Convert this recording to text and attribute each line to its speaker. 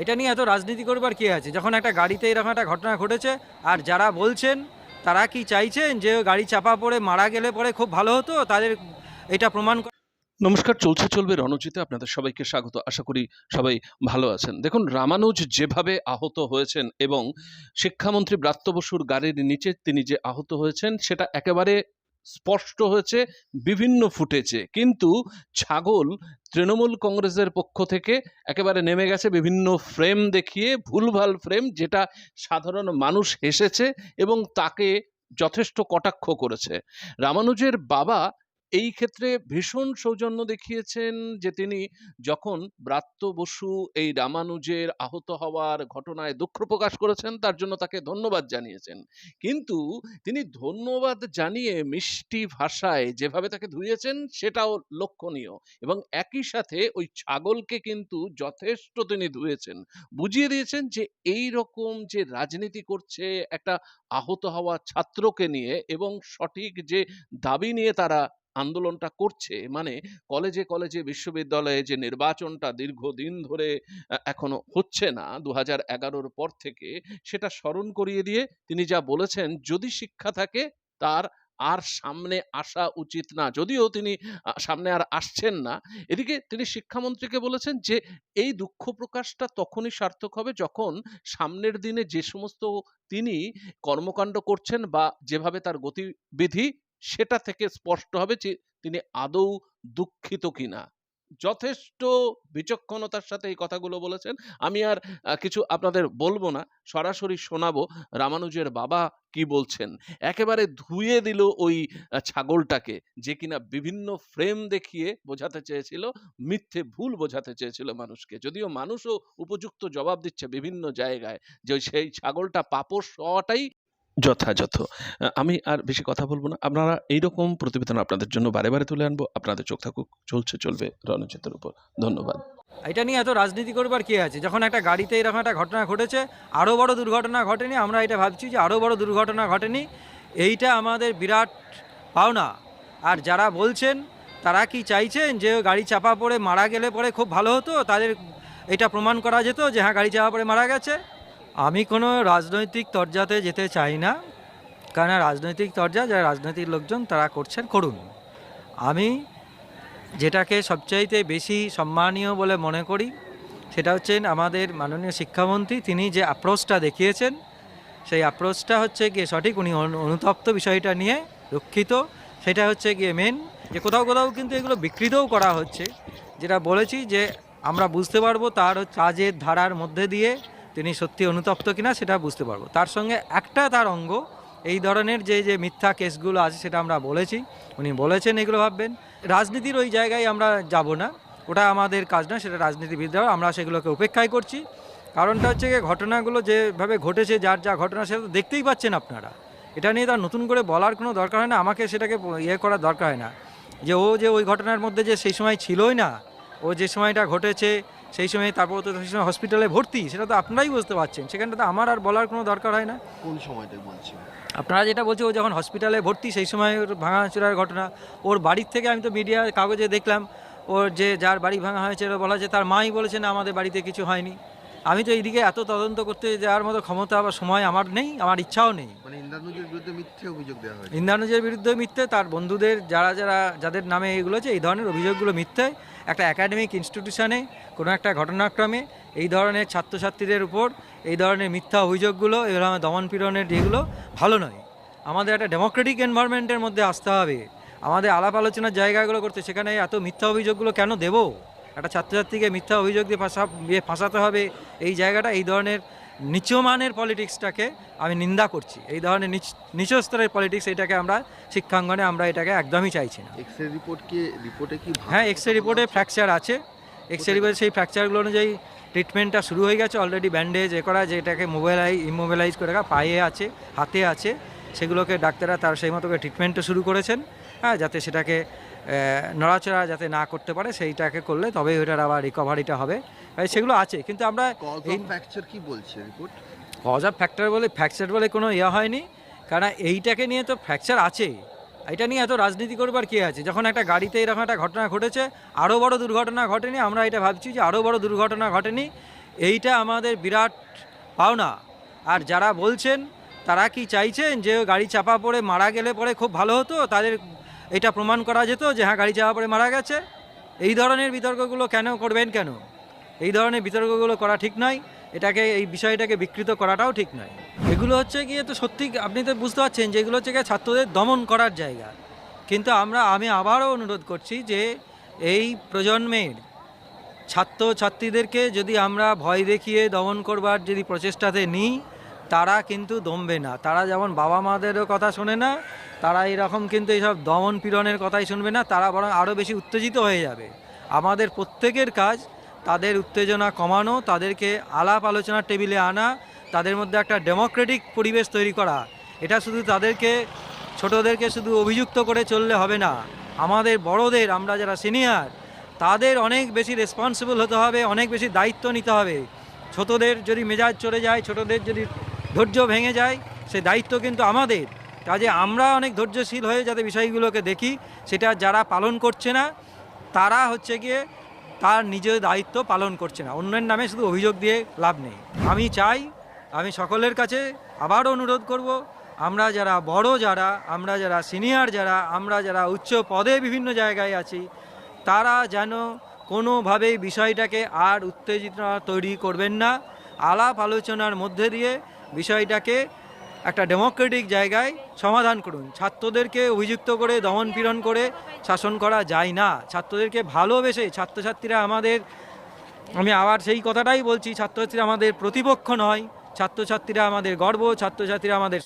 Speaker 1: এটা নিয়ে এত রাজনীতি করবার কি আছে? যখন একটা গাড়িতে এরকম একটা ঘটনা ঘটেছে, আর যারা বলছেন, তারা কি চাইছেন যে গাড়ি চাপা পড়ে মারা গেলে পরে খুব ভালো হতো? তাদের এটা প্রমাণ করা
Speaker 2: নমস্কার, চলছে, চলবে রণজিতে। আপনাদের সবাইকে স্বাগত। আশা করি সবাই ভালো আছেন। দেখুন, রামানুজ যেভাবে আহত হয়েছেন এবং শিক্ষামন্ত্রী ব্রাত্য বসুর গাড়ির নিচে তিনি যে আহত হয়েছেন, সেটা একেবারে স্পষ্ট হয়েছে, বিভিন্ন ফুটেছে। কিন্তু ছাগল তৃণমূল কংগ্রেসের পক্ষ থেকে একেবারে নেমে গেছে, বিভিন্ন ফ্রেম দেখিয়ে, ভুলভাল ফ্রেম, যেটা সাধারণ মানুষ হেসেছে এবং তাকে যথেষ্ট কটাক্ষ করেছে। রামানুজের বাবা এই ক্ষেত্রে ভীষণ সৌজন্য দেখিয়েছেন যে, তিনি যখন ব্রাত্য বসু এই রামানুজের আহত হওয়ার ঘটনায় দুঃখ প্রকাশ করেছেন, তার জন্য তাকে ধন্যবাদ জানিয়েছেন। কিন্তু তিনি ধন্যবাদ জানিয়ে মিষ্টি ভাষায় যেভাবে তাকে ধুয়েছেন সেটাও লক্ষণীয় এবং একই সাথে ওই ছাগলকে কিন্তু যথেষ্ট তিনি ধুয়েছেন বুঝিয়ে দিয়েছেন যে, এই রকম যে রাজনীতি করছে একটা আহত হওয়া ছাত্রকে নিয়ে এবং সঠিক যে দাবি নিয়ে তারা আন্দোলনটা করছে মানে কলেজে কলেজে বিশ্ববিদ্যালয়ে যে নির্বাচনটা দীর্ঘদিন ধরে এখনও হচ্ছে না দু হাজার পর থেকে, সেটা স্মরণ করিয়ে দিয়ে তিনি যা বলেছেন, যদি শিক্ষা থাকে, তার আর সামনে আসা উচিত না। যদিও তিনি সামনে আর আসছেন না, এদিকে তিনি শিক্ষামন্ত্রীকে বলেছেন যে, এই দুঃখ প্রকাশটা তখনই সার্থক হবে যখন সামনের দিনে যে সমস্ত তিনি কর্মকাণ্ড করছেন বা যেভাবে তার গতিবিধি সেটা থেকে স্পষ্ট হবে যে তিনি আদৌ দুঃখিত কিনা। যথেষ্ট বিচক্ষণতার সাথে এই কথাগুলো বলেছেন। আমি আর কিছু আপনাদের বলব না, সরাসরি শোনাবো রামানুজের বাবা কি বলছেন। একেবারে ধুয়ে দিল ওই ছাগলটাকে যে কিনা বিভিন্ন ফ্রেম দেখিয়ে বোঝাতে চেয়েছিল, মিথ্যে ভুল বোঝাতে চেয়েছিল মানুষকে। যদিও মানুষও উপযুক্ত জবাব দিচ্ছে বিভিন্ন জায়গায় যে সেই ছাগলটা পাপস হওয়াটাই যথাযথ। আমি আর বেশি কথা বলব না। আপনারা এইরকম প্রতিবেদন আপনাদের জন্য বারে বারে তুলে আনব। আপনাদের চোখ থাকুক, চলছে, চলবে রণজিতের উপর। ধন্যবাদ।
Speaker 1: এটা নিয়ে এত রাজনীতি করবার কি আছে? যখন একটা গাড়িতে এরকম একটা ঘটনা ঘটেছে আরও বড় দুর্ঘটনা ঘটেনি, আমরা এটা ভাবছি যে আরও বড় দুর্ঘটনা ঘটেনি, এইটা আমাদের বিরাট পাওনা। আর যারা বলছেন, তারা কি চাইছেন যে গাড়ি চাপা পড়ে মারা গেলে পরে খুব ভালো হতো? তাদের এটা প্রমাণ করা যেত যে হ্যাঁ গাড়ি চাপা পড়ে মারা গেছে। আমি কোনো রাজনৈতিক তরজাতে যেতে চাই না। কারণ রাজনৈতিক তরজা, যারা রাজনৈতিক লোকজন, তারা করছেন, করুন। আমি যেটাকে সবচাইতে বেশি সম্মানীয় বলে মনে করি, সেটা হচ্ছেন আমাদের মাননীয় শিক্ষামন্ত্রী। তিনি যে অ্যাপ্রোচটা দেখিয়েছেন, সেই অ্যাপ্রোচটা হচ্ছে গিয়ে সঠিক। উনি অনু- অনুতপ্ত বিষয়টা নিয়ে রক্ষিত সেটা হচ্ছে গিয়ে মেন যে কোথাও কোথাও কিন্তু এগুলো বিকৃতও করা হচ্ছে। যেটা বলেছি যে আমরা বুঝতে পারব তার কাজের ধারার মধ্যে দিয়ে তিনি সত্যি অনুতপ্ত কিনা সেটা বুঝতে পারব। তার সঙ্গে একটা তার অঙ্গ, এই ধরনের যে যে মিথ্যা কেসগুলো আছে সেটা আমরা বলেছি। উনি বলেছেন এগুলো ভাববেন। রাজনীতির ওই জায়গায় আমরা যাব না। ওটা আমাদের কাজ না, সেটা রাজনীতিবিদরা, আমরা সেগুলোকে উপেক্ষাই করছি। কারণটা হচ্ছে গিয়ে ঘটনাগুলো যেভাবে ঘটেছে, যার যা ঘটনা সেটা তো দেখতেই পাচ্ছেন আপনারা। এটা নিয়ে তার নতুন করে বলার কোনো দরকার হয় না, আমাকে সেটাকে ইয়ে করার দরকার হয় না। যে ও যে ওই ঘটনার মধ্যে যে সেই সময় ছিলই না, ও যে সময়টা ঘটেছে সেই সময় তারপর তো সেই সময় হসপিটালে ভর্তি সেটা তো আপনারাই বুঝতে পারছেন। সেখানটা তো আমার আর বলার কোনো দরকার হয় না।
Speaker 3: কোন সময়টা বলছি
Speaker 1: আপনারা যেটা বলছে ও যখন হসপিটালে ভর্তি সেই সময় ওর ভাঙাচোরার ঘটনা। ওর বাড়ির থেকে আমি তো মিডিয়ার কাগজে দেখলাম ওর যে যার বাড়ি ভাঙা হয়েছে বলা যে তার মাই বলেছে না আমাদের বাড়িতে কিছু হয়নি। আমি তো এইদিকে এত তদন্ত করতে যাওয়ার মতো ক্ষমতা বা সময় আমার নেই আমার ইচ্ছাও নেই।
Speaker 3: মানে ইন্দ্রানুজের বিরুদ্ধে মিথ্যে অভিযোগ দেওয়া হয়েছে।
Speaker 1: ইন্দ্রানুজের বিরুদ্ধে মিথ্যে তার বন্ধুদের যারা যারা যাদের নামে এগুলো আছে এই ধরনের অভিযোগগুলো মিথ্যে। একটা একাডেমিক ইনস্টিটিউশনে কোনো একটা ঘটনাক্রমে এই ধরনের ছাত্রছাত্রীদের উপর এই ধরনের মিথ্যা অভিযোগগুলো এই ধরনের দমন পীড়নের যেগুলো ভালো নয়। আমাদের একটা ডেমোক্রেটিক এনভায়রনমেন্টের মধ্যে আসতে হবে। আমাদের আলাপ আলোচনার জায়গাগুলো করতে সেখানে এত মিথ্যা অভিযোগগুলো কেন দেবো? একটা ছাত্রছাত্রীকে মিথ্যা অভিযোগ দিয়ে ফাঁসা দিয়ে ফাঁসাতে হবে এই জায়গাটা এই ধরনের নিচমানের পলিটিক্সটাকে আমি নিন্দা করছি। এই ধরনের নিচ নিচ স্তরের পলিটিক্স এটাকে আমরা শিক্ষাঙ্গনে আমরা এটাকে একদমই চাইছি না।
Speaker 3: এক্স রে রিপোর্ট কি রিপোর্টে কি
Speaker 1: হ্যাঁ এক্স রে রিপোর্টে ফ্র্যাকচার আছে। এক্স রে রিপোর্টে সেই ফ্র্যাকচারগুলো অনুযায়ী ট্রিটমেন্টটা শুরু হয়ে গেছে অলরেডি ব্যান্ডেজ এ করা যেটাকে মোবাইলাই ইমোবিলাইজ করে রাখা পায়ে আছে হাতে আছে সেগুলোকে ডাক্তাররা তার সেই মতো করে ট্রিটমেন্টও শুরু করেছেন হ্যাঁ যাতে সেটাকে নড়াচড়া যাতে না করতে পারে সেইটাকে করলে তবেই ওইটার আবার রিকভারিটা হবে। সেগুলো আছে কিন্তু আমরা
Speaker 3: ফ্র্যাকচার কি বলছে রিপোর্ট
Speaker 1: কজ অফ ফ্যাক্টর বলে ফ্র্যাকচার বলে কোনো ইয়ে হয়নি কারণ এইটাকে নিয়ে তো ফ্র্যাকচার আছে। এটা নিয়ে এত রাজনীতি করবার কি আছে? যখন একটা গাড়িতে এরকম একটা ঘটনা ঘটেছে আরও বড় দুর্ঘটনা ঘটেনি আমরা এটা ভাবছি যে আরও বড় দুর্ঘটনা ঘটেনি এইটা আমাদের বিরাট পাওনা। আর যারা বলছেন তারা কি চাইছেন যে গাড়ি চাপা পড়ে মারা গেলে পরে খুব ভালো হতো তাদের এটা প্রমাণ করা যেত যে হ্যাঁ গাড়ি চাপা পরে মারা গেছে। এই ধরনের বিতর্কগুলো কেন করবেন কেন? এই ধরনের বিতর্কগুলো করা ঠিক নয়। এটাকে, এই বিষয়টাকে বিকৃত করাটাও ঠিক নয়। এগুলো হচ্ছে গিয়ে তো সত্যি, আপনি তো বুঝতে পারছেন যে এগুলো হচ্ছে গিয়ে ছাত্রদের দমন করার জায়গা। কিন্তু আমরা, আমি আবারও অনুরোধ করছি যে এই প্রজন্মের ছাত্র ছাত্রীদেরকে যদি আমরা ভয় দেখিয়ে দমন করবার যদি প্রচেষ্টাতে নিই, তারা কিন্তু দমবে না। তারা যেমন বাবা মাদেরও কথা শোনে না তারা এরকম কিন্তু এইসব দমন পীড়নের কথাই শুনবে না, তারা বরং আরও বেশি উত্তেজিত হয়ে যাবে। আমাদের প্রত্যেকের কাজ তাদের উত্তেজনা কমানো, তাদেরকে আলাপ আলোচনার টেবিলে আনা, তাদের মধ্যে একটা ডেমোক্রেটিক পরিবেশ তৈরি করা। এটা শুধু তাদেরকে, ছোটদেরকে শুধু অভিযুক্ত করে চললে হবে না। আমাদের বড়দের, আমরা যারা সিনিয়র, তাদের অনেক বেশি রেসপন্সিবল হতে হবে, অনেক বেশি দায়িত্ব নিতে হবে। ছোটদের যদি মেজাজ চলে যায়, ছোটদের যদি ধৈর্য ভেঙে যায়, সে দায়িত্ব কিন্তু আমাদের। কাজে আমরা অনেক ধৈর্যশীল হয়ে যাতে বিষয়গুলোকে দেখি, সেটা যারা পালন করছে না, তারা হচ্ছে গিয়ে তার নিজের দায়িত্ব পালন করছে না। অন্যের নামে শুধু অভিযোগ দিয়ে লাভ নেই। আমি চাই, আমি সকলের কাছে আবারও অনুরোধ করব, আমরা যারা বড় যারা, আমরা যারা সিনিয়র যারা, আমরা যারা উচ্চ পদে বিভিন্ন জায়গায় আছি, তারা যেন কোনোভাবেই বিষয়টাকে আর উত্তেজনা তৈরি করবেন না। আলাপ আলোচনার মধ্যে দিয়ে বিষয়টাকে একটা ডেমোক্রেটিক জায়গায় সমাধান করুন। ছাত্রদেরকে অভিযুক্ত করে দমন পীড়ন করে শাসন করা যায় না। ছাত্রদেরকে ভালোবেসে ছাত্রছাত্রীরা আমাদের, আমি আবার সেই কথাটাই বলছি, ছাত্রছাত্রীরা আমাদের প্রতিপক্ষ নয়। ছাত্রছাত্রীরা আমাদের গর্ব, ছাত্রছাত্রীরা আমাদের